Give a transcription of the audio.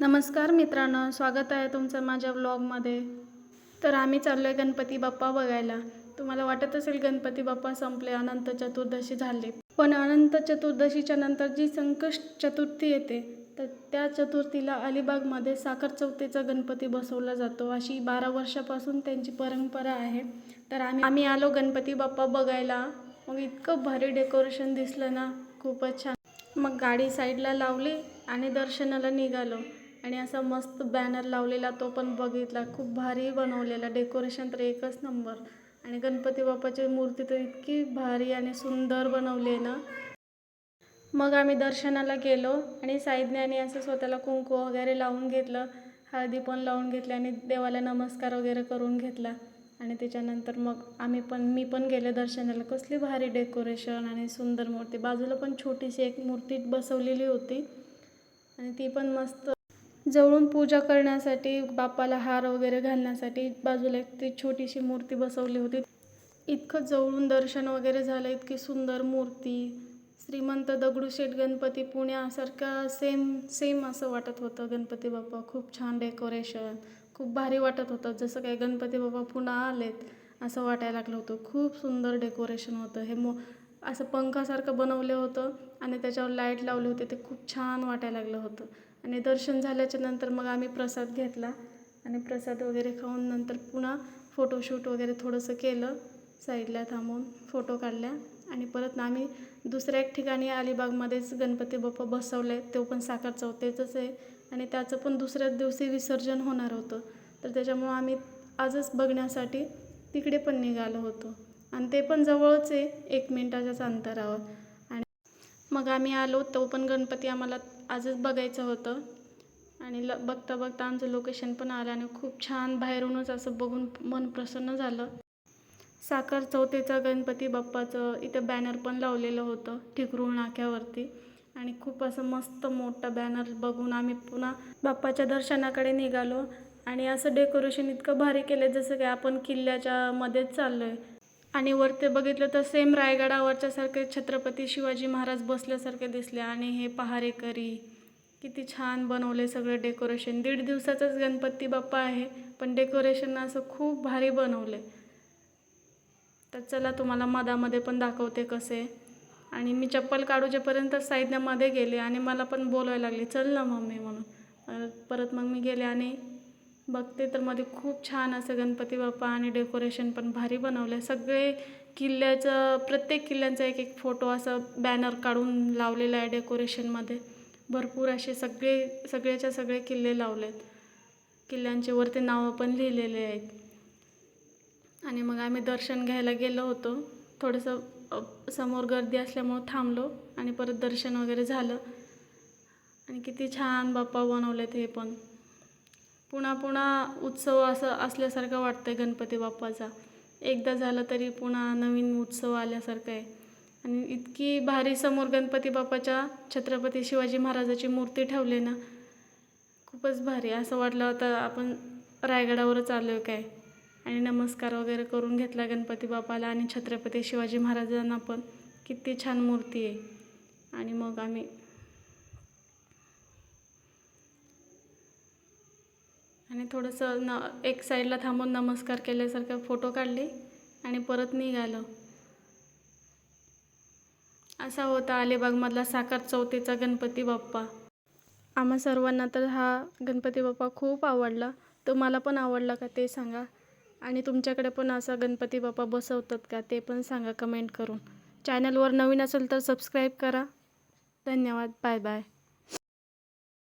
नमस्कार मित्रांनो स्वागत आहे तुमचं माझ्या व्लॉगमध्ये तर आम्ही चाललो आहे गणपती बाप्पा बघायला. तुम्हाला वाटत असेल गणपती बाप्पा संपले अनंत चतुर्दशी झाली. पण अनंत चतुर्दशीच्या नंतर जी संकष्ट चतुर्थी येते तर त्या चतुर्थीला अलिबागमध्ये साखर चौथीचा गणपती बसवला जातो. अशी बारा वर्षापासून त्यांची परंपरा आहे. तर आम्ही आम्ही आलो गणपती बाप्पा बघायला. मग इतकं भारी डेकोरेशन दिसलं ना खूपच छान. मग गाडी साईडला लावली आणि दर्शनाला निघालो. आणि असा मस्त बॅनर लावलेला तो पण बघितला. खूप भारी बनवलेला. डेकोरेशन तर एकच नंबर आणि गणपती बाप्पाची मूर्ती तर इतकी भारी आणि सुंदर बनवली आहे ना. मग आम्ही दर्शनाला गेलो आणि साईज्ञाने असं स्वतःला कुंकू वगैरे लावून घेतलं. हळदी पण लावून घेतली आणि देवाला नमस्कार वगैरे करून घेतला. आणि त्याच्यानंतर मग आम्ही पण मी पण गेले दर्शनाला. कसली भारी डेकोरेशन आणि सुंदर मूर्ती. बाजूला पण छोटीशी एक मूर्ती बसवलेली होती. आणि ती पण मस्त जवळून पूजा करण्यासाठी बाप्पाला हार वगैरे घालण्यासाठी बाजूला एक ती छोटीशी मूर्ती बसवली होती. इतकं जवळून दर्शन वगैरे झालं इतकी सुंदर मूर्ती श्रीमंत दगडूशेठ गणपती पुण्यासारखा सेम सेम असं वाटत होतं. गणपती बाप्पा खूप छान डेकोरेशन खूप भारी वाटत होतं. जसं काही गणपती बाप्पा पुन्हा आलेत असं वाटायला लागलं होतं. खूप सुंदर डेकोरेशन होतं. हे मो असं पंखासारखं बनवलं होतं आणि त्याच्यावर लाइट लावली होती. ते खूप छान वाटायला लागलं होतं. आणि दर्शन झाल्याच्यानंतर मग आम्ही प्रसाद घेतला आणि प्रसाद वगैरे खाऊन नंतर पुन्हा फोटोशूट वगैरे थोडंसं केलं. साईडला थांबून फोटो काढल्या आणि परत आम्ही दुसऱ्या एक ठिकाणी अलिबागमध्येच गणपती बाप्पा बसवले. तो पण साखर चौथेचंच आहे आणि त्याचं पण दुसऱ्याच दिवशी विसर्जन होणार होतं. तर त्याच्यामुळं आम्ही आजच बघण्यासाठी तिकडे पण निघालो होतो. आणि ते पण जवळच आहे एक मिनटाच्याच अंतरावर. आणि मग आम्ही आलो तो पण गणपती आम्हाला आजच बघायचं होतं. आणि ल बघता बघता आमचं लोकेशन पण आलं आणि खूप छान बाहेरूनच असं बघून मन प्रसन्न झालं. साखर चौथीचा गणपती बाप्पाचं इथं बॅनर पण लावलेलं होतं ठिकरूळ नाक्यावरती. आणि खूप असं मस्त मोठं बॅनर बघून आम्ही पुन्हा बाप्पाच्या दर्शनाकडे निघालो. आणि असं डेकोरेशन इतकं भारी केलं जसं की आपण किल्ल्याच्या मध्येच चाललो आहे आणि वरती बघितलं तर सेम रायगडावरच्यासारखे छत्रपती शिवाजी महाराज बसल्यासारखे दिसले आणि हे पहारेकरी किती छान बनवले सगळं डेकोरेशन दीड दिवसाचंच गणपती बाप्पा आहे पण डेकोरेशन असं खूप भारी बनवले. तर चला तुम्हाला मधामध्ये पण दाखवते कसे. आणि मी चप्पल काढूच्यापर्यंत साईडमध्ये गेले आणि मला पण बोलायला लागले चल ना मम्मी म्हणून. परत मग मी गेले आणि बघते तर मध्ये खूप छान असं गणपती बाप्पा आणि डेकोरेशन पण भारी बनवलं सगळे किल्ल्याचं प्रत्येक किल्ल्यांचा एक एक फोटो असं बॅनर काढून लावलेला आहे डेकोरेशनमध्ये भरपूर असे सगळे सगळ्याच्या सगळे किल्ले लावलेत. किल्ल्यांचे वरती नावं पण लिहिलेले आहेत. आणि मग आम्ही दर्शन घ्यायला गेलो होतो. थोडंसं समोर गर्दी असल्यामुळं थांबलो आणि परत दर्शन वगैरे झालं. आणि किती छान बाप्पा बनवलेत हे पण. पुन्हा पुन्हा उत्सव असं असल्यासारखं वाटतं आहे गणपती बाप्पाचा. एकदा झालं तरी पुन्हा नवीन उत्सव आल्यासारखं आहे. आणि इतकी भारी समोर गणपती बाप्पाच्या छत्रपती शिवाजी महाराजाची मूर्ती ठेवली ना खूपच भारी. असं वाटलं होतं आपण रायगडावरच आलो आहे काय? आणि नमस्कार वगैरे करून घेतला गणपती बाप्पाला आणि छत्रपती शिवाजी महाराजांना पण. किती छान मूर्ती आहे. आणि मग आम्ही आणि थोडंसं न एक साईडला थांबून नमस्कार केल्यासारखं फोटो काढले आणि परत निघालं. असा होता अलिबागमधला साखर चौथीचा गणपती बाप्पा. आम्हा सर्वांना तर हा गणपती बाप्पा खूप आवडला. तुम्हाला पण आवडला का ते सांगा. आणि तुमच्याकडे पण असा गणपती बाप्पा बसवतात का ते पण सांगा कमेंट करून. चॅनलवर नवीन असेल तर सबस्क्राईब करा. धन्यवाद. Bye bye.